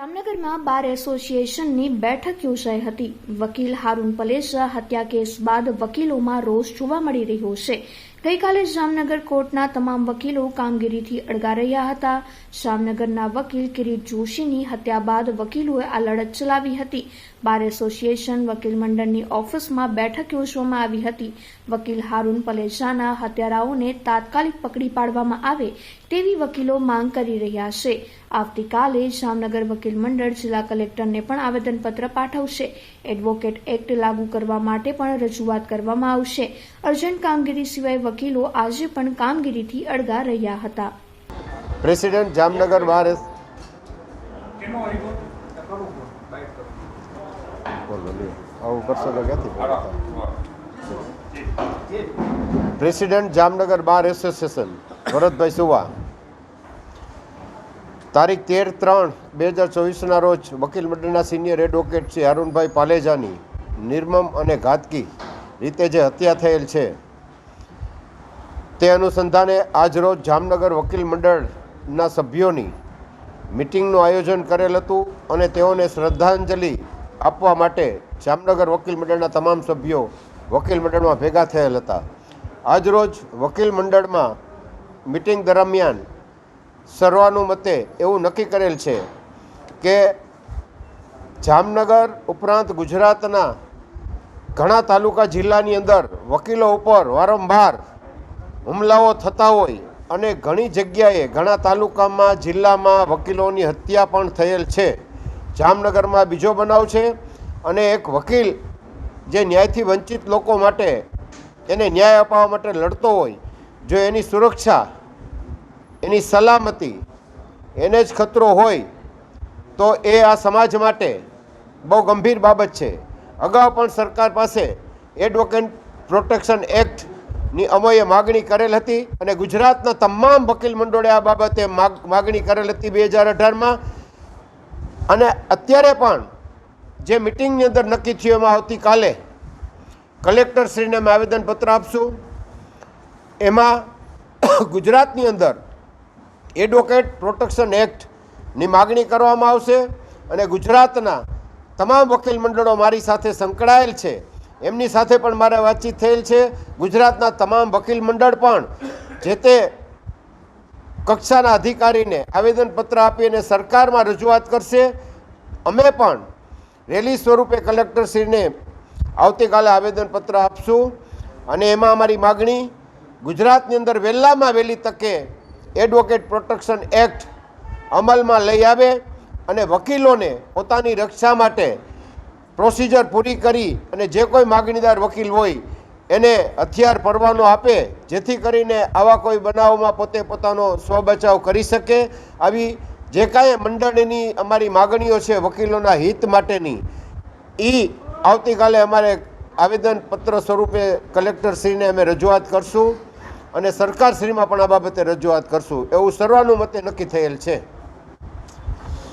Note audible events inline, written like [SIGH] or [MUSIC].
જામનગરમાં બાર એસોસિએશનની બેઠક યોજાઈ હતી. વકીલ હારૂન પલેસા હત્યા કેસ બાદ વકીલોમાં રોષ જોવા મળી રહ્યો છે. ગઈકાલે જામનગર કોર્ટના તમામ વકીલો કામગીરીથી અડગા રહ્યા હતા. જામનગરના વકીલ કિરીટ જોશીની હત્યા બાદ વકીલોએ આ લડત ચલાવી હતી. બાર એસોસિએશન વકીલ મંડળની ઓફિસમાં બેઠક યોજવામાં આવી હતી. વકીલ હારૂન પલેજાના હત્યારાઓને તાત્કાલિક પકડી પાડવામાં આવે તેવી વકીલો માંગ કરી રહ્યા છે. આવતીકાલે જામનગર વકીલ મંડળ જિલ્લા કલેક્ટરને પણ આવેદનપત્ર પાઠવશે. એડવોકેટ એક્ટ લાગુ કરવા માટે પણ રજૂઆત કરવામાં આવશે. અર્જન્ટ કામગીરી સિવાય વકીલો આજે પણ કામગીરીથી અડગા રહ્યા હતા. President Jamnagar bar. આવું કરશો તો ક્યાંથી president Jamnagar bar association Bharatbhai Suva. તારીખ તેર ત્રણ બે હજાર ચોવીસના રોજ વકીલ મંડળના સિનિયર એડવોકેટ શ્રી અરુણભાઈ પાલેજાની નિર્મમ અને ઘાતકી રીતે જે હત્યા થયેલ છે, તે અનુસંધાને આજરોજ જામનગર વકીલ મંડળના સભ્યોની મિટિંગનું આયોજન કરેલ હતું અને તેઓને શ્રદ્ધાંજલિ આપવા માટે જામનગર વકીલ મંડળના તમામ સભ્યો વકીલ મંડળમાં ભેગા થયેલ હતા. આજરોજ વકીલ મંડળમાં મિટિંગ દરમિયાન સર્વાનુમતે એવું નક્કી કરેલ છે કે જામનગર ઉપરાંત ગુજરાતના ઘણા તાલુકા જિલ્લાની અંદર વકીલો ઉપર વારંવાર હુમલાઓ થતા હોય અને ઘણી જગ્યાએ ઘણા તાલુકામાં, જિલ્લામાં વકીલોની હત્યા પણ થયેલ છે. જામનગરમાં બીજો બનાવ છે અને એક વકીલ જે ન્યાયથી વંચિત લોકો માટે, એને ન્યાય અપાવવા માટે લડતો હોય, જો એની સુરક્ષા એની સલામતી, એને જ ખતરો હોય, તો એ આ સમાજ માટે બહુ ગંભીર બાબત છે. અગાઉ પણ સરકાર પાસે એડવોકેટ પ્રોટેક્શન એક્ટની અમોએ માગણી કરેલ હતી અને ગુજરાતના તમામ વકીલ મંડળે આ બાબતે માગ- માગણી કરેલ હતી બે હજાર અઢારમાં. અને અત્યારે પણ જે મિટિંગની અંદર નક્કી થયું એમાં આવતીકાલે કલેક્ટરશ્રીને અમે આવેદનપત્ર આપશું. એમાં [COUGHS] ગુજરાતની અંદર એડવોકેટ પ્રોટેક્શન એક્ટની માગણી કરવામાં આવશે અને ગુજરાતના તમામ વકીલ મંડળો મારી સાથે સંકળાયેલ છે. એમની સાથે પણ મારે વાતચીત થયેલ છે. ગુજરાતના તમામ વકીલ મંડળ પણ જે તે કક્ષાના અધિકારીને આવેદનપત્ર આપી અને સરકારમાં રજૂઆત કરશે. અમે પણ રેલી સ્વરૂપે કલેક્ટરશ્રીને આવતીકાલે આવેદનપત્ર આપશું અને એમાં અમારી માગણી ગુજરાતની અંદર વહેલામાં વહેલી તકે એડવોકેટ પ્રોટેક્શન એક્ટ અમલમાં લઈ આવે અને વકીલોને પોતાની રક્ષા માટે પ્રોસિજર પૂરી કરી અને જે કોઈ માગણીદાર વકીલ હોય એને હથિયાર પરવાનો આપે, જેથી કરીને આવા કોઈ બનાવમાં પોતે પોતાનો સ્વબચાવ કરી શકે. આવી જે કાંઈ મંડળની અમારી માગણીઓ છે વકીલોના હિત માટેની એ આવતીકાલે અમારે આવેદનપત્ર સ્વરૂપે કલેક્ટરશ્રીને અમે રજૂઆત કરશું. અને સરકારશ્રીમાં પણ આ બાબતે રજૂઆત કરશું. એવું સર્વાનુમતે નક્કી થયેલ છે.